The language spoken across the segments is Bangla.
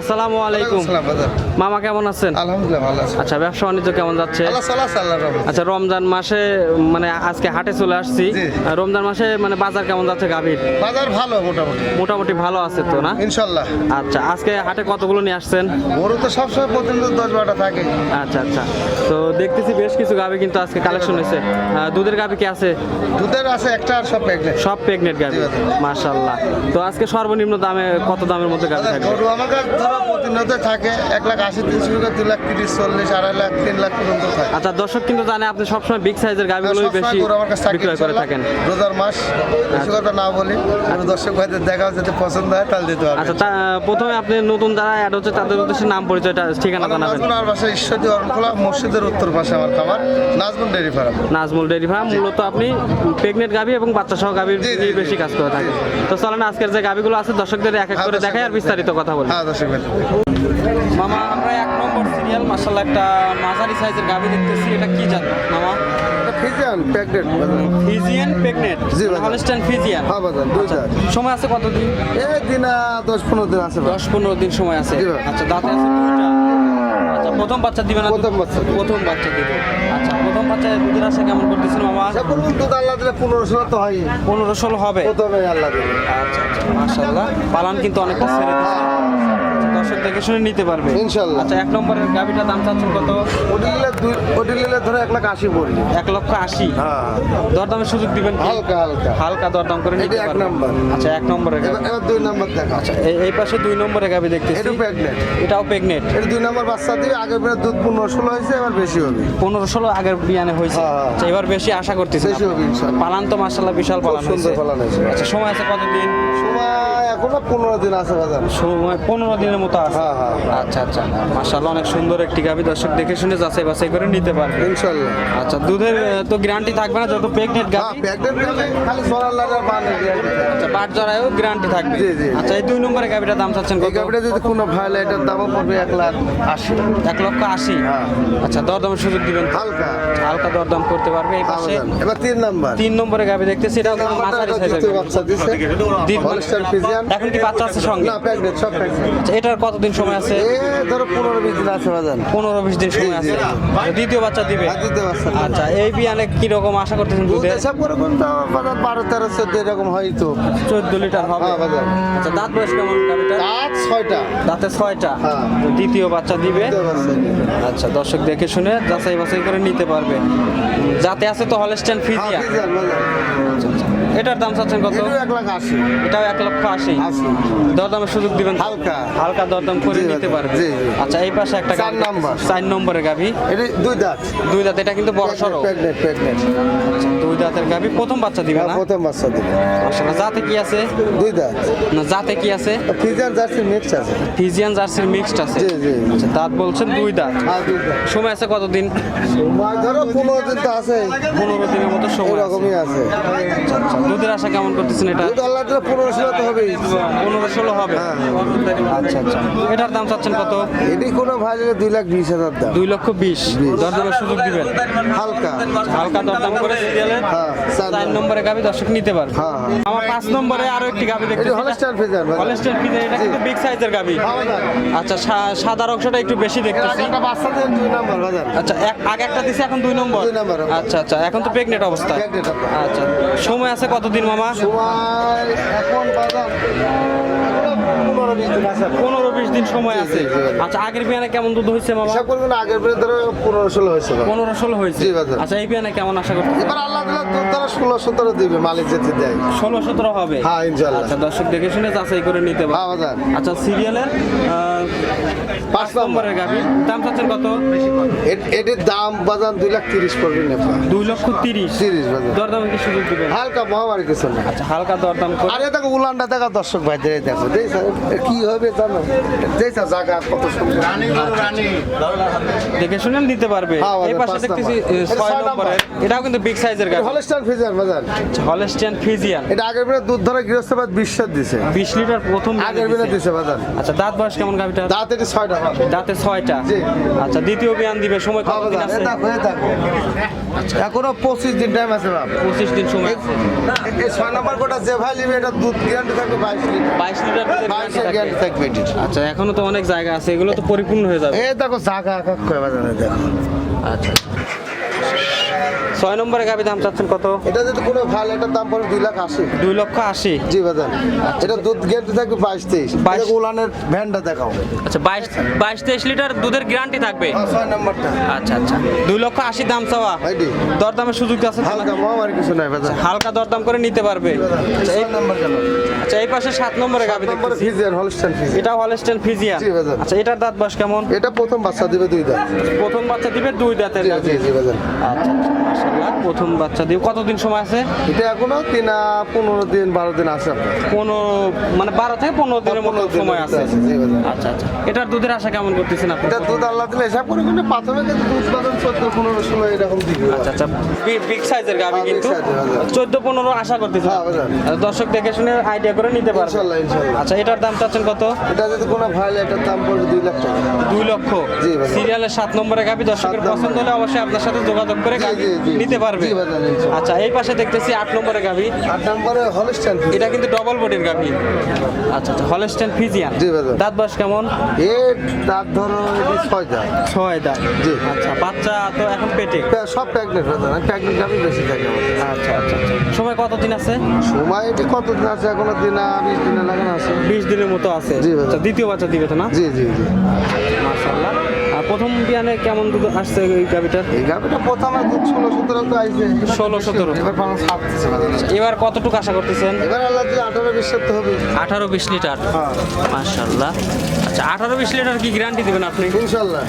আসসালামু আলাইকুম। মামা কেমন আছেন? আলহামদুলিল্লাহ ভালো আছে। আচ্ছা ব্যবসা বাণিজ্য কেমন যাচ্ছে। আচ্ছা রমজান মাসে মানে আজকে হাটে চলে আসছি। রমজান মাসে মানে বাজার কেমন যাচ্ছে গাভীর? বাজার ভালো মোটামুটি। মোটামুটি ভালো আছে তো না? ইনশাল্লাহ। আচ্ছা আজকে হাটে কতগুলো নিয়ে আসছেন? গরু তো সবসময় প্রতিদিন দশ বারোটা থাকে। আচ্ছা আচ্ছা। তো দেখতেছি বেশ কিছু গাভী কিন্তু আজকে কালেকশন হয়েছে। দুধের গাভী কি আছে? দুধের আছে একটা আর সব প্যাকেট সব প্রেগনেন্ট গাভী। মাশাল্লাহ। তো আজকে সর্বনিম্ন দামে কত দামের মধ্যে গাভী থাকবে? গরু আমার প্রতিনিয়ত থাকে এক লাখ আশি তিনশো দুই লাখ তিরিশ চল্লিশ আড়াই লাখ তিন লাখ পর্যন্ত থাকে। আচ্ছা দর্শক কিন্তু জানে আপনি সবসময় বিগ সাইজের গাভীগুলোই বেশি গরু আমার কাছে থাকে বিক্রয় করে থাকেন। রোজার মাস বেশি কথা না বলি আমি দর্শক ভাইদের দেখা যদি পছন্দ হয় তাহলে দিতে আচ্ছা প্রথমে আপনি নতুন যারা অ্যাড হচ্ছে তাদের উদ্দেশ্যে নাম পরিচয়টা ঠিকানা জানাবেন। নাজমুল আর বাসা ঈশ্বরদী অরণখোলা মসজিদের উত্তর পাশে আমার খামার Nazmul dairy farm. Nazmul farm মূলত আপনি প্রেগনেন্ট গাভী এবং বাচ্চা সহ গাভীর। বেশি কাজ করে থাকেন। তো চলেন আজকের যে গাভীগুলো আছে দর্শকদের এক এক হ্যাঁ, করে দেখাই আর বিস্তারিত কথা বলি। হ্যাঁ দর্শক মামা আমরা এক নম্বর সিরিয়াল মাসাল্লাহ একটা মাঝারি সাইজের গাভী দেখতেছি। এটা কি জাত মামা? ফিজিয়ান প্যাকেট ফিজিয়ান প্রেগনেন্ট জি। Holstein Friesian? হ্যাঁ বাজার দুই আচ্ছা, সময় আছে কতদিন? এই দিন দশ পনেরো দিন আছে দশ পনেরো দিন সময় আছে। আচ্ছা দাঁতে আছে দুইটা। আচ্ছা প্রথম বাচ্চা দিবে না প্রথম বাচ্চা প্রথম বাচ্চা দিবে। আচ্ছা প্রথম বাচ্চা দুধের আশা কেমন করতেছেন মামা? আচ্ছা বলুন দুধ আল্লাহ দিলে পনেরো ষোলো তো হয় পনেরো ষোলো হবে? প্রথমে আল্লাহ দিলে আচ্ছা আচ্ছা মাশাল্লাহ পালান কিন্তু অনেকটা ছেড়ে দিচ্ছে। দর্শক দেখে শুনে নিতে পারবে। ইনশাল্লাহ। আচ্ছা এক নম্বরের গাভিটার দাম চাচ্ছেন কত? ওটি নিলে দুই ওটি নিলে ধরো এক লাখ আশি পড়বে এক লক্ষ আশি। হ্যাঁ। দরদামের সুযোগ দিবেন কি? হালকা হালকা। হালকা দরদাম করে নিতে এটা এক পারবেন। নম্বর। আচ্ছা এক নম্বরের গাভি। এবার এবার দুই নম্বর দেখা। আচ্ছা এই- এই পাশে দুই নম্বরে গাভি দেখতেছি। এটা প্রেগনেন্ট এটাও প্রেগনেন্ট এটা দুই নম্বর বাচ্চা দিয়ে আগের বেলা দুধ পনেরো ষোলো হয়েছে এবার বেশি হবে। পনেরো ষোলো আগের বিয়ানে হয়েছে। হ্যাঁ, হ্যাঁ। আচ্ছা, এবার বেশি আশা করতেছি বেশি হবে ইনশাল্লাহ। পালান তো মাসাল্লাহ বিশাল খুব পালান সুন্দর হয়েছে। ফলন হয়েছে। আচ্ছা সময় আছে কতদিন? সময় এখনও পনেরো দিন আছে বাজার। সময় পনেরো দিনের মতো আছে। হ্যাঁ, হ্যাঁ। আচ্ছা আচ্ছা। মাসাল্লাহ অনেক সুন্দর একটি গাভি দর্শক দেখে শুনে যাচাই বাছাই করে নিতে পারবে। ইনশাল্লাহ আচ্ছা দুধের তো গ্যারান্টি থাকবে না যত প্রেগনেন্ট হ্যাঁ গাভি প্রেগনেন্ট খালি লাগার মানে আচ্ছা বাট জরায়ও গ্যারান্টি থাকবে। জি, জি। আচ্ছা এই দুই নম্বরে গাভিটার দাম চাচ্ছেন এই কত? গাড়িটা যদি কোনো ভাইলে এটার দামও পড়বে এক লাখ আশি। এক লক্ষ আশি? হ্যাঁ। আচ্ছা দরদামের সুযোগ দিবেন হালকা। হালকা দরদাম করতে পারবে এই পাশে। এবার তিন নাম্বার। তিন নম্বরে গাভি দেখতেছি কিন্তু মাঝারি সাইজের। বাচ্চা দিচ্ছে হলস্টার ফিজিয়ান এখন কি বাচ্চা আছে সঙ্গে? না প্রেগনেন্ট সব প্রেগনেন্ট আচ্ছা, এটার কতদিন সময় আছে? ধরো পনেরো বিশ দিন আছে বাজান। পনেরো বিশ দিন সময় আছে। দ্বিতীয় বাচ্চা দিবে? আর দিতে বাচ্চা আচ্ছা এই বিয়ানে কীরকম আশা করতেছেন দুধ এসব করে কোন তো বাজার বারো তেরো চোদ্দ এরকম হয়তো চোদ্দ লিটার হবে। হ্যাঁ, বাজার। আচ্ছা দাঁত বয়স কেমন? গাভিটা দাঁত ছয়টা। দাঁতে ছয়টা? হ্যাঁ। দ্বিতীয় বাচ্চা দিবে? দ্বিতীয়। আচ্ছা দর্শক দেখে শুনে যাচাই বাছাই করে নিতে পারবে। যাতে আছে তো হলস্টেন হ্যাঁ, ফ্রিজিয়া ফিজিয়ান বাজার। এটার দাম চাচ্ছেন কত? এক লাখ আশি। এটাও এক লক্ষ আশি। দরদামের সুযোগ দিবেন হালকা। হালকা দরদাম করে নিতে পারবে। আচ্ছা এই পাশে একটা চার নাম্বার। চার নম্বরের গাভী। এটা দুই দাঁত। দুই দাঁত এটা কিন্তু বড় সড়ো আচ্ছা দুই দাঁতের গাভী। প্রথম বাচ্চা দিবে না? প্রথম বাচ্চা দিবে আসলে যাতে কি আছে? দুই দাঁত। না যাতে কি আছে? ফিজিয়ান জার্সি মিক্স আছে। ফিজিয়ান জার্সির মিক্সড আছে। জি, জি। আচ্ছা দাঁত বলছেন দুই দাঁত। হ্যাঁ দুই দাঁত। সময় আছে কতদিন? মাছ ধরো পনেরো দিন তো আছে পনেরো দিনের মতো সময় আছে। এরকমই আছে। আচ্ছা, দুধের আশা কেমন করতেছেন এটা? দুধ আল্লাহ দিলে পনেরো ষোলো তো হবেই। পনেরো ষোলো হবে। হ্যাঁ। আচ্ছা আচ্ছা। এটার দাম চাচ্ছেন কত? এটি কোনো ভাই দুই লাখ বিশ হাজার দাম। দুই লক্ষ বিশ। দরদামের সুযোগ দিবেন? হালকা। হালকা দরদাম করে সিরিয়ালের হ্যাঁ, চার নম্বরে। গাবি দর্শক নিতে পারবে। হ্যাঁ। আমার পাঁচ নম্বরে আরও একটি গাবি দেখতে হলস্টার ফিজার হলস্টেন ফিজার এটা কিন্তু বিগ সাইজের গাবি আচ্ছা সা- সাদার অংশটা একটু বেশি দেখতেছি। আচ্ছা এক- আগে একটা দিছে এখন দুই নম্বর। দুই নম্বর। আচ্ছা আচ্ছা এখন তো প্রেগনেন্ট অবস্থা। আচ্ছা সময় আছে কতদিন মামা? সময় এখন বাজার। পনেরো বিশ দিন সময় আছে। আচ্ছা আগের বিয়ানে কেমন দুধ হয়েছে মামা? হিসাব করবেন আগের বেড়ে ধরো পনেরো ষোলো হয়েছে পনেরো ষোলো হয়েছে। আচ্ছা এই বিয়ানে কেমন আশা করতেছে এবার আল্লাহ দুধ ধরো ষোলো সতেরো দিবে মালিক যেতে দেয়। ষোলো সতেরো হবে? হ্যাঁ ইনশাল্লাহ আচ্ছা দর্শক দেখে শুনে যাচাই করে নিতে হ্যাঁ পারবে আচ্ছা সিরিয়ালের পাঁচ নম্বর। নম্বরের গাভি। দাম চাচ্ছেন কত? এটির দাম বাজার দুই লাখ তিরিশ পড়বে দুই লক্ষ তিরিশ? তিরিশ বাজার। দরদামে কি সুযোগ দিবেন? হালকা মহামারী কিছু না। আচ্ছা হালকা দরদাম আরে দেখো উলানটা দেখো দর্শক ভাই দেখে। দেখো দেখছ কি হবে জানো? দেখছ জায়গা কত সুন্দর। দেখে শুনে নিতে পারবে। হ্যাঁ, এই পাশে দেখতেছি নাম্বার। ছয় ছয় নম্বরের এটাও কিন্তু বিগ সাইজের গাভি হলস্টার ফিজার বাজার। Holstein Friesian. এটা আগের বেলা দুধ ধরে গৃহস্থবাদ বিশ্বাস দিছে। বিশ লিটার প্রথম আগের বেলা দিছে। বাজার। আচ্ছা দাঁত বয়স কেমন গাভিটা দাঁত এটি ছয়টা দাঁতে ছয়টা। জি। আচ্ছা দ্বিতীয় বিয়ান দিবে সময় হ্যাঁ কতদিন বাজার। আছে? এ দেখো এ দেখো। এখনও পঁচিশ দিন টাইম আছে বাপ। পঁচিশ দিন সময় আছে। এই ছয় নম্বর কোটা যে ভাই নিবে এটা দুধ গ্যারান্টি থাকবে বাইশ লিটার। বাইশ লিটার গ্যারান্টি থাকবে এটির আচ্ছা এখনও তো অনেক জায়গা আছে এগুলো তো পরিপূর্ণ হয়ে যাবে। এ দেখো জাগা এক বাজারে দেখো। আচ্ছা। ছয় নম্বরে গাভি দাম চাচ্ছেন কত? এটা যদি কোনো ভালো এটার দাম পড়বে দুই লাখ আশি। দুই লক্ষ আশি। জি বাজান এটা দুধ গ্যারান্টি থাকবে বাইশ তেইশ। বাইশ। উলানের ভ্যানটা দেখাও। আচ্ছা বাইশ বাইশ তেইশ লিটার দুধের গ্যারান্টি থাকবে? হ্যাঁ, ছয় নম্বরটা। আচ্ছা আচ্ছা। দুই লক্ষ আশি দাম চাওয়া। দরদামের সুযোগ আছে হালকা? মহামারী কিছু নাই বাজার হালকা দরদাম করে নিতে পারবে। আচ্ছা এই আচ্ছা এই পাশে সাত নম্বরে দেখতেছি। ফিজিয়ান হলস্টাইন ফিজি এটা হলস্টেন ফিজিয়ান জি, বাজার। আচ্ছা এটার দাঁত বয়স কেমন? এটা প্রথম বাচ্চা দিবে দুই দাঁত। প্রথম বাচ্চা দিবে দুই দাঁতের জি জি জি বাজার আচ্ছা। আচ্ছা প্রথম বাচ্চা দিবে কতদিন সময় আছে? এটা এখনও তিন পনেরো দিন বারো দিন আছে পনেরো মানে বারো থেকে পনেরো দিনের মতো সময় আছে। আচ্ছা আচ্ছা। এটার দুধের আশা কেমন করতেছেন আপনি? এটা দুধ আল্লাহ দিলে হিসাব করে কিন্তু প্রাথমিক দুধ উৎপাদন চোদ্দ পনেরো ষোলো এরকম দিবে আচ্ছা আচ্ছা। বিগ সাইজের গাভি হ্যাঁ, কিন্তু। এর, হ্যাঁ। চোদ্দ পনেরো আশা করতেছেন হ্যাঁ, আর দর্শক দেখে শুনে আইডিয়া করে নিতে পারবে ইনশাল্লাহ ইনশাল্লাহ। আচ্ছা এটার দাম চাচ্ছেন কত? এটা যদি কোনো ভাই এটার দাম পড়বে দুই লাখ টাকা। দুই লক্ষ। সিরিয়ালের সাত নম্বরে গাভি দর্শকের। পছন্দ হলে অবশ্যই আপনার সাথে যোগাযোগ করে জি। নিতে পারবে। আচ্ছা এই পাশে দেখতেছি আট নম্বরে গাভি। আট নম্বরে হলস্টাইন ফিজি এটা কিন্তু ডবল বডির গাভি। আচ্ছা আচ্ছা হলস্টেন ফিজিয়ান জি, ভাই। দাঁত বয়স কেমন? এর দাঁত ধরো ছয় দাঁত। ছয় দাঁত। জি। আচ্ছা বাচ্চা তো এখন পেটে? সব প্যাগনেট যাবে প্যাগনেট গাভি বেশি থাকে আচ্ছা আচ্ছা আচ্ছা। সময় কতদিন আছে? সময় এটি কত দিন আছে? এখনও দিন বিশ দিনে লাগানো আছে। বিশ দিনের মতো আছে। জি। আচ্ছা দ্বিতীয় বাচ্চা দিবে তো না? জি জি জি। মাশাআল্লাহ। প্রথম বিয়ানে কেমন দুধ আসছে এই গাভিটার এই গাভিটা প্রথমে দুধ ষোলো সতেরো তো এবার 16, 17 এবার দিচ্ছে এবার কতটুকু আশা করতেছেন? এবার আল্লাহ আঠারো বিশ তো হবে। আঠারো বিশ লিটার? হ্যাঁ। মাশাআল্লাহ। আচ্ছা আঠারো বিশ লিটার কি গ্যারান্টি দিবেন আপনি? ইনশাল্লাহ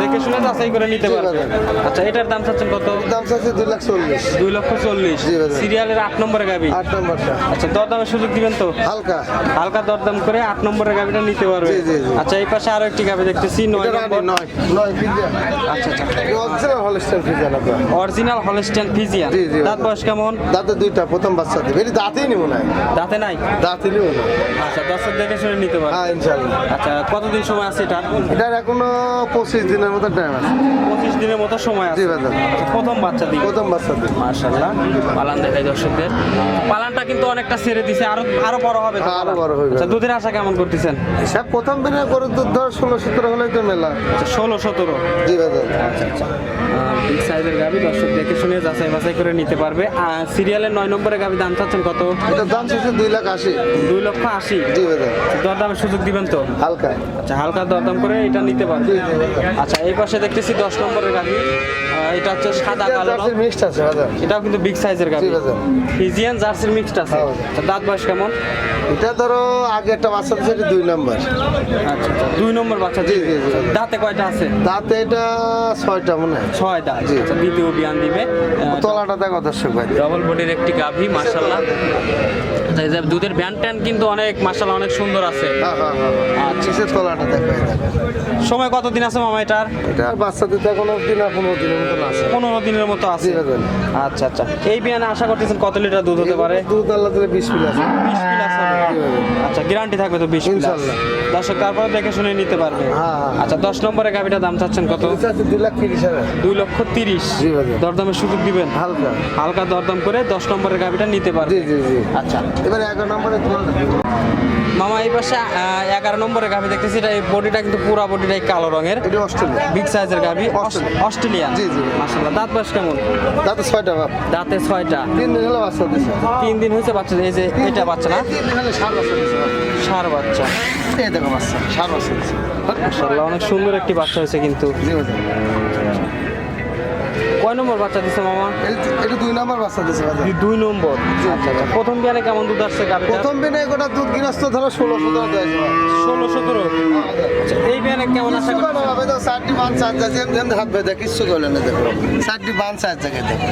দেখে শুনে যাচাই করে নিতে পারবেন। আচ্ছা এটার দাম চাচ্ছেন কত? দাম চাচ্ছে দুই লাখ চল্লিশ। দুই লক্ষ চল্লিশ। সিরিয়ালের আট নম্বরে গাবি আট নম্বরটা। আচ্ছা দরদামের সুযোগ দিবেন তো? হালকা। হালকা দরদাম করে আট নম্বরের গাভিটা নিতে পারবে জি, জি, জি। আচ্ছা এই পাশে আরও একটি গাভি দেখতেছি নয় নয় নয় পিজ্জা আচ্ছা আচ্ছা। অরিজিনাল হলস্টাইন পিজ্জা না অরিজিনাল হলস্টেন ফিজিয়ান। জি, জি, দাঁত বয়স কেমন? দাঁতে দুইটা প্রথম বাচ্চা দিবে। এটি দাঁতেই নিব না দাঁতে নাই? দাঁতই নিব না আচ্ছা দর্শক দেখে শুনে নিতে পারবে হ্যাঁ ইনশাল্লাহ আচ্ছা কতদিন সময় আছে এটার? এটার এখনও পঁচিশ দিনের মতো টাইম আছে। পঁচিশ দিনের মতো সময় আছে। প্রথম বাচ্চা প্রথম বাচ্চা মার্শাল্লাহ পালান দেখাই দর্শকদের। পালানটা কিন্তু অনেকটা ছেড়ে দিছে। আরও আরও বড় হবে হ্যাঁ, আরও। বড় হবে। দুধের আশা কেমন করতেছেন? সব প্রথম দিনে গরুর দুধ ধর ষোলো সতেরো হলেই তো মেলা। আচ্ছা ষোলো সতেরো। জি আচ্ছা আচ্ছা বিগ সাইজের দর্শক দেখে শুনে যাচাই বাছাই করে নিতে পারবে। আর সিরিয়ালের নয় নম্বরের গাবি দাম চাচ্ছেন কত? এটার দাম শেষে দুই লাখ আশি। দুই লক্ষ আশি? জি দরদামের সুযোগ দিবেন তো? হালকা। আচ্ছা হালকা দরদাম করে এটা নিতে পারবে। আচ্ছা এই পাশে দেখতেছি দশ নম্বরের গাবি এটা হচ্ছে সাদা কালো মিক্সড আছে এটাও কিন্তু বিগ সাইজের জি, ফিজিয়ান জার্সির মিক্সড আছে। হ্যাঁ। আচ্ছা, দাঁত বয়স কেমন? এটা ধরো আগে একটা বাচ্চা দিচ্ছে দুই নম্বর। আচ্ছা আচ্ছা দুই নম্বর বাচ্চা জি, জি, জি। দাঁতে কয়টা আছে? দাঁতে এটা ছয়টা মনে হয়। ছয় দাঁত জি। আচ্ছা দ্বিতীয় বিয়ান দিবে। তলাটা দেখো দর্শক ভাই। ডবল বডির একটি গাভি মার্শাল্লাহ এই যে দুধের ভ্যান ট্যান কিন্তু অনেক মার্শাল্লাহ অনেক সুন্দর আছে। আচ্ছা। তলাটা দেখো। সময় কতদিন আছে মামা এটার? এটা বাচ্চা দিতে এখনও দিন আর পনেরো দিনের মতন আছে। পনেরো দিনের মতো আছে। আচ্ছা আচ্ছা। এই বিয়ানে আশা করতেছেন কত লিটার দুধ হতে পারে? দুধ আল্লাহ দিলে বিশ পিল আছে বিশ জি, দাদা। আচ্ছা গ্যারান্টি থাকবে তো বিশ প্লাস। ইনশাল্লাহ। দর্শক তারপরে দেখে শুনে নিতে পারবে। হ্যাঁ, হ্যাঁ। আচ্ছা দশ নম্বরের গাভিটার দাম চাচ্ছেন কত? দুই লাখ তিরিশ হাজার। দুই লক্ষ তিরিশ। দরদামের সুযোগ দিবেন। হালকা। হালকা দরদাম করে দশ নম্বরের গাভিটা নিতে পারবে। জি জি জি। আচ্ছা। এবার এগারো নম্বরে মামা এই পাশে এগারো নম্বরের গাভি দেখতেছি। এটা এই বডিটা কিন্তু পুরা বডিটাই কালো রঙের। এটা অস্ট্রেলিয়া। বিগ সাইজের গাভি। অস্ট্রেলিয়া। জি, জি। মাশাআল্লাহ। দাঁত বয়স কেমন? দাঁতে ছয়টা বাপ। দাঁতে ছয়টা। তিন দিন হলো বাচ্চা দিছে তিন দিন হয়েছে বাচ্চা। এই যে এটা বাচ্চা না? তিন দিন হলে সার বাচ্চা দিছে সার বাচ্চা। এই দেখো বাচ্চা। সার বাচ্চা দিছে মাশাআল্লাহ অনেক সুন্দর একটি বাচ্চা হয়েছে কিন্তু। জি। কয় নম্বর বাচ্চা দিছে মামা? এটা দুই নম্বর বাচ্চা দিছে বাজার। দুই- নম্বর। আচ্ছা আচ্ছা। প্রথম বিয়ানে কেমন দুধ আসছে গাবি প্রথম দিনে গোটা দুধ গৃহস্থ ধরো ষোলো সতেরো দেয়। ষোলো সতেরো? আচ্ছা এই বিয়ানে কেমন আসছে করে না, দেখো, চারটি বান চার যাচ্ছে, এমনি এমনি হাত বেঁধে, কিচ্ছু করলে না দেখো। চারটি বান চার জায়গায় দেখো।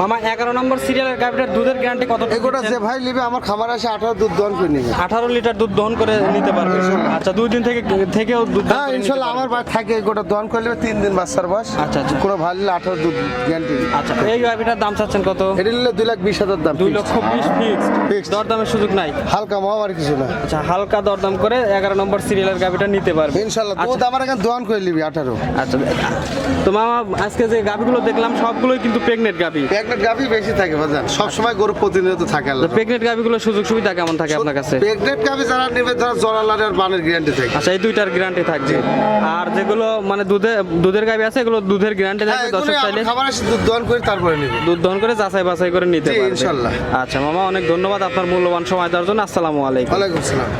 মামা এগারো নম্বর সিরিয়ালের গাভিটার দুধের গ্যারান্টি কত এই গোটা যে ভাই নিবে আমার খামার আসে আঠারো দুধ দন করে নিবে। আঠারো লিটার দুধ দহন করে নিতে পারবে। আচ্ছা দুই দিন থেকে থেকেও দুধ দহন হ্যাঁ ইনশাল্লাহ আমার ভাই থাকে এই গোটা দন করে নিবে তিন দিন বাচ্চার বয়স। আচ্ছা, আচ্ছা। কোনো ভালো আঠারো দুধ গ্যারান্টি আচ্ছা এই গাভিটার দাম চাচ্ছেন কত? এটা নিলে দুই লাখ বিশ হাজার দাম দুই। লক্ষ বিশ ফিক্সড Fixed। দরদামের সুযোগ নাই। হালকা মহামারী কিছু না। আচ্ছা হালকা দরদাম করে এগারো নম্বর সিরিয়ালের গাভিটা নিতে পারবে। ইনশাল্লাহ আচ্ছা, দুধ আমার এখানে দোয়ান করে নিবি আঠারো। আচ্ছা তো মামা আজকে যে গাভিগুলো দেখলাম সবগুলোই কিন্তু প্রেগনেন্ট গাভি। প্রেগনেন্ট গাভি বেশি থাকে বাজার সব সময় গরু প্রতিনিয়ত থাকে আল্লাহ প্রেগনেন্ট গাভিগুলো সুযোগ সুবিধা কেমন থাকে আপনার কাছে? প্রেগনেন্ট গাভি যারা নেবে জরালার আর বানের গ্যারান্টি থাকে আচ্ছা এই দুইটার গ্যারান্টি থাকবে আর যেগুলো মানে দুধে দুধের গাভি আছে এগুলো দুধের গ্যারান্টি হ্যাঁ থাকবে দর্শক চাইলে খাবার আসে দুধ দহন করে তারপরে নেবে। দুধ দহন করে যাচাই বাছাই করে নিতে পারবে। ইনশাল্লাহ। আচ্ছা মামা অনেক ধন্যবাদ আপনার মূল্যবান সময় দেওয়ার জন্য। আসসালামু আলাইকুম। আসসালাম।